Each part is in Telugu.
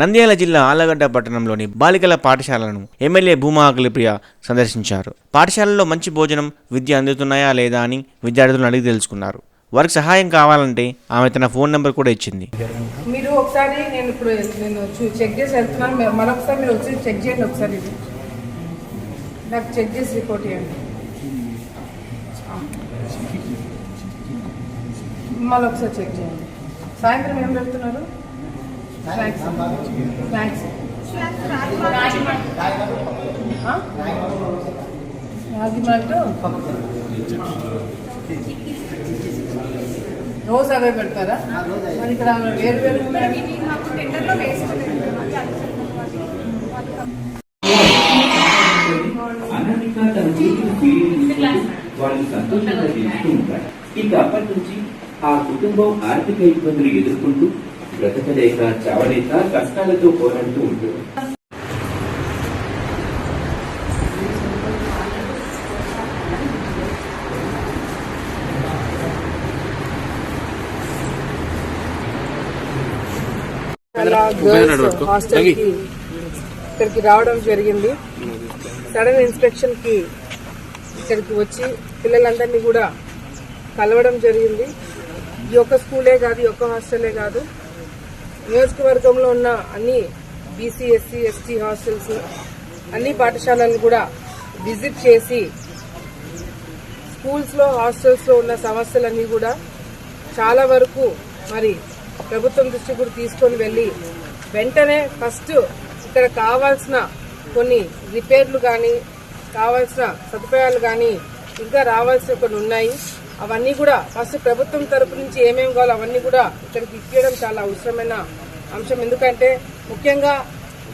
నంద్యాల జిల్లా ఆలగడ్డ పట్టణంలోని బాలికల పాఠశాలను ఎమ్మెల్యే భూమా అఖిలప్రియ సందర్శించారు. పాఠశాలలో మంచి భోజనం విద్య అందుతున్నాయా లేదా అని విద్యార్థులను అడిగి తెలుసుకున్నారు. వారికి సహాయం కావాలంటే ఆమె తన ఫోన్ నెంబర్ కూడా ఇచ్చింది. మీరు ఒకసారి నేను ఇప్పుడు నేను చెక్ చేసి వెళ్తున్నాను. మరొకసారి మీరు వచ్చి చెక్ చేయండి ఒకసారి. ఇది నాకు చెక్ చేసి రిపోర్ట్ ఇవ్వండి. మళ్ళీ ఒకసారి చెక్ చేయండి. సాయంత్రం ఏం పెడుతున్నారు రాగి మాల్ట్? రోజు అవే పెడతారా? మరి ఇక్కడ వేరు వేరు ఉన్నాయి. అనామిక తన చేతిని ఫీలింగ్ సంతోషంగా తెలుస్తూ ఉంటారు ఇక అప్పటి నుంచి ఆ కుటుంబం ఆర్థిక ఇబ్బందులు ఎదుర్కొంటూ బ్రతకలేక చావలేక కష్టాలతో పోరాడుతూ ఉంటుంది అలా గర్ల్స్ హాస్టల్కి ఇక్కడికి రావడం జరిగింది. సడన్ ఇన్స్పెక్షన్కి ఇక్కడికి వచ్చి పిల్లలందరినీ కూడా కలవడం జరిగింది. ఈ ఒక్క స్కూలే కాదు ఈ ఒక్క హాస్టలే కాదు. నియోజకవర్గంలో ఉన్న అన్ని బీసీ ఎస్సీ ఎస్టీ హాస్టల్స్ అన్ని పాఠశాలలు కూడా విజిట్ చేసి స్కూల్స్లో హాస్టల్స్లో ఉన్న సమస్యలన్నీ కూడా చాలా వరకు మరి ప్రభుత్వం దృష్టి కూడా తీసుకొని వెళ్ళి వెంటనే ఫస్ట్ ఇక్కడ కావాల్సిన కొన్ని రిపేర్లు కానీ కావాల్సిన సదుపాయాలు కానీ ఇంకా రావాల్సిన కొన్ని ఉన్నాయి. అవన్నీ కూడా ఫస్ట్ ప్రభుత్వం తరపు నుంచి ఏమేమి కావాలో అవన్నీ కూడా ఇక్కడికి ఇచ్చేయడం చాలా అవసరమైన అంశం. ఎందుకంటే ముఖ్యంగా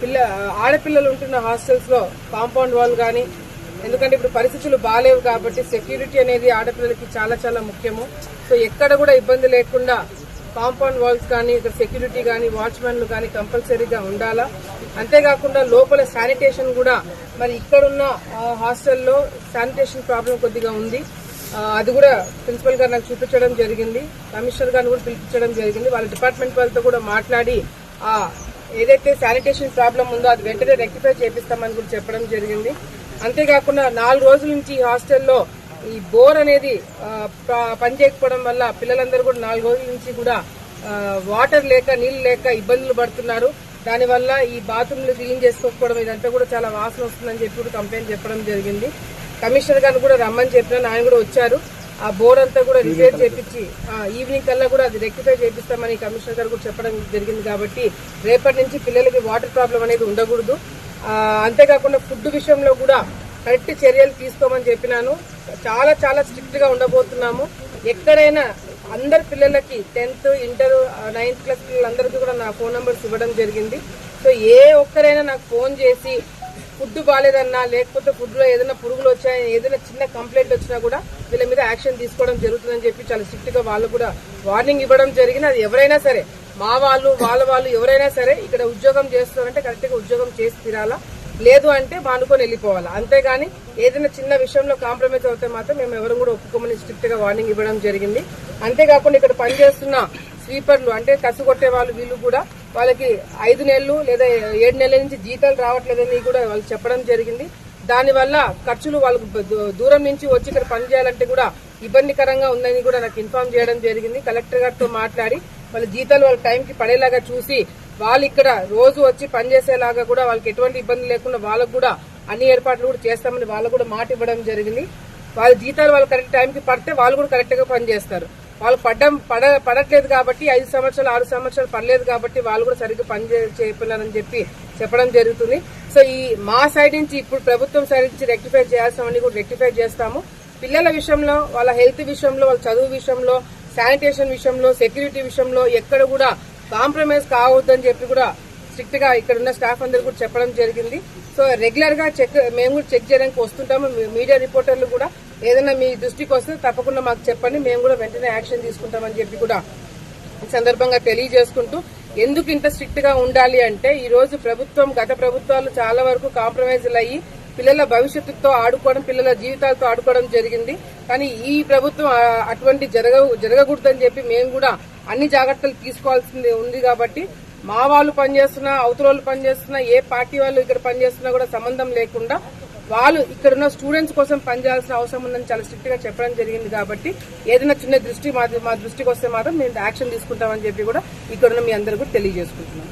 పిల్ల ఆడపిల్లలు ఉంటున్న హాస్టల్స్లో కాంపౌండ్ వాల్ కానీ ఎందుకంటే ఇప్పుడు పరిస్థితులు బాగాలేవు కాబట్టి సెక్యూరిటీ అనేది ఆడపిల్లలకి చాలా చాలా ముఖ్యము. సో ఎక్కడ కూడా ఇబ్బంది లేకుండా కాంపౌండ్ వాల్స్ కానీ ఇక్కడ సెక్యూరిటీ కానీ వాచ్మెన్లు కానీ కంపల్సరీగా ఉండాలా? అంతేకాకుండా లోపల శానిటేషన్ కూడా మరి ఇక్కడున్న హాస్టల్లో శానిటేషన్ ప్రాబ్లం కొద్దిగా ఉంది. అది కూడా ప్రిన్సిపల్ గారు నాకు చూపించడం జరిగింది. కమిషనర్ గారిని కూడా పిలిపించడం జరిగింది. వాళ్ళ డిపార్ట్మెంట్ వాళ్ళతో కూడా మాట్లాడి ఆ ఏదైతే శానిటేషన్ ప్రాబ్లం ఉందో అది వెంటనే రెక్టిఫై చేపిస్తామని కూడా చెప్పడం జరిగింది. అంతేకాకుండా నాలుగు రోజుల నుంచి ఈ హాస్టల్లో ఈ బోర్ అనేది ఆ, ప- పనిచేయకపోవడం వల్ల పిల్లలందరూ కూడా నాలుగు రోజుల నుంచి కూడా వాటర్ లేక నీళ్ళు లేక ఇబ్బందులు పడుతున్నారు. దానివల్ల ఈ బాత్రూమ్లు క్లీన్ చేసుకోకపోవడం ఇదంతా కూడా చాలా వాసన వస్తుందని చెప్పి కూడా కంప్లైంట్ చెప్పడం జరిగింది. కమిషనర్ గారిని కూడా రమ్మని చెప్పినాను ఆయన కూడా వచ్చారు. ఆ బోర్ అంతా కూడా రిపేర్ చేపించి ఆ, ఈవినింగ్ కల్లా కూడా అది రెక్టిఫై చేపిస్తామని కమిషనర్ గారు కూడా చెప్పడం జరిగింది కాబట్టి రేపటి నుంచి పిల్లలకి వాటర్ ప్రాబ్లం అనేది ఉండకూడదు. అంతేకాకుండా ఫుడ్ విషయంలో కూడా కరెక్ట్ చర్యలు తీసుకోమని చెప్పినాను. చాలా చాలా స్ట్రిక్ట్గా ఉండబోతున్నాము. ఎక్కడైనా అందరి పిల్లలకి టెన్త్ ఇంటర్ నైన్త్ క్లాస్ పిల్లలందరికీ కూడా నా ఫోన్ నంబర్స్ ఇవ్వడం జరిగింది. సో ఏ ఒక్కరైనా నాకు ఫోన్ చేసి ఫుడ్ బాగాలేదన్నా లేకపోతే ఫుడ్లో ఏదైనా పురుగులు వచ్చాయని ఏదైనా చిన్న కంప్లైంట్ వచ్చినా కూడా వీళ్ళ మీద యాక్షన్ తీసుకోవడం జరుగుతుందని చెప్పి చాలా స్ట్రిక్ట్గా వాళ్ళు కూడా వార్నింగ్ ఇవ్వడం జరిగింది. అది ఎవరైనా సరే మా వాళ్ళు వాళ్ళ వాళ్ళు ఎవరైనా సరే ఇక్కడ ఉద్యోగం చేస్తారంటే కరెక్ట్గా ఉద్యోగం చేసి తీరాలా? లేదు అంటే మానుకొని వెళ్ళిపోవాలి? అంతేగాని ఏదైనా చిన్న విషయంలో కాంప్రమైజ్ అవుతే మాత్రం మేము ఎవరు కూడా ఒప్పుకోమని స్ట్రిక్ట్గా వార్నింగ్ ఇవ్వడం జరిగింది. అంతేకాకుండా ఇక్కడ పనిచేస్తున్న స్వీపర్లు అంటే కసు కొట్టే వాళ్ళు వీళ్ళు కూడా వాళ్ళకి ఐదు నెలలు లేదా ఏడు నెలల నుంచి జీతాలు రావట్లేదని కూడా వాళ్ళు చెప్పడం జరిగింది. దానివల్ల ఖర్చులు వాళ్ళకు దూరం నుంచి వచ్చి ఇక్కడ పని చేయాలంటే కూడా ఇబ్బందికరంగా ఉందని కూడా నాకు ఇన్ఫార్మ్ చేయడం జరిగింది. కలెక్టర్ గారితో మాట్లాడి వాళ్ళ జీతాలు వాళ్ళ టైంకి పడేలాగా చూసి వాళ్ళు ఇక్కడ రోజు వచ్చి పనిచేసేలాగా కూడా వాళ్ళకి ఎటువంటి ఇబ్బంది లేకుండా వాళ్ళకు కూడా అన్ని ఏర్పాట్లు కూడా చేస్తామని వాళ్ళకు కూడా మాట ఇవ్వడం జరిగింది. వాళ్ళ జీతాలు వాళ్ళు కరెక్ట్ టైంకి పడితే వాళ్ళు కూడా కరెక్ట్గా పనిచేస్తారు వాళ్ళు పడ్డం పడ పడట్లేదు కాబట్టి ఐదు సంవత్సరాలు ఆరు సంవత్సరాలు పడలేదు కాబట్టి వాళ్ళు కూడా సరిగ్గా పని చేయలేరని చెప్పి చెప్పడం జరుగుతుంది. సో ఈ మా సైడ్ నుంచి ఇప్పుడు ప్రభుత్వం సైడ్ నుంచి రెక్టిఫై చేయాల్సినవన్నీ కూడా రెక్టిఫై చేస్తాము. పిల్లల విషయంలో వాళ్ళ హెల్త్ విషయంలో వాళ్ళ చదువు విషయంలో శానిటేషన్ విషయంలో సెక్యూరిటీ విషయంలో ఎక్కడ కూడా కాంప్రమైజ్ కావద్దని చెప్పి కూడా స్ట్రిక్ట్గా ఇక్కడ ఉన్న స్టాఫ్ అందరు కూడా చెప్పడం జరిగింది. సో రెగ్యులర్గా చెక్ మేము కూడా చెక్ చేయడానికి వస్తుంటాము. మీడియా రిపోర్టర్లు కూడా ఏదైనా మీ దృష్టికి వస్తే తప్పకుండా మాకు చెప్పండి. మేము కూడా వెంటనే యాక్షన్ తీసుకుంటామని చెప్పి కూడా ఈ సందర్భంగా తెలియజేసుకుంటూ ఎందుకు ఇంత స్ట్రిక్ట్గా ఉండాలి అంటే ఈ రోజు ప్రభుత్వం గత ప్రభుత్వాలు చాలా వరకు కాంప్రమైజ్లు అయ్యి పిల్లల భవిష్యత్తుతో ఆడుకోవడం పిల్లల జీవితాలతో ఆడుకోవడం జరిగింది. కానీ ఈ ప్రభుత్వం అటువంటి జరగ జరగకూడదని చెప్పి మేము కూడా అన్ని జాగ్రత్తలు తీసుకోవాల్సింది ఉంది కాబట్టి మా వాళ్ళు పనిచేస్తున్నా అవతల వాళ్ళు పనిచేస్తున్నా ఏ పార్టీ వాళ్ళు ఇక్కడ పనిచేస్తున్నా కూడా సంబంధం లేకుండా వాళ్ళు ఇక్కడ ఉన్న స్టూడెంట్స్ కోసం పనిచేయాల్సిన అవసరం ఉందని చాలా స్ట్రిక్ట్గా చెప్పడం జరిగింది కాబట్టి ఏదైనా చిన్న దృష్టి మా మా దృష్టికి వస్తే మాత్రం మేము యాక్షన్ తీసుకుంటామని చెప్పి కూడా ఇక్కడ ఉన్న మీ అందరూ కూడా తెలియజేసుకుంటున్నాం.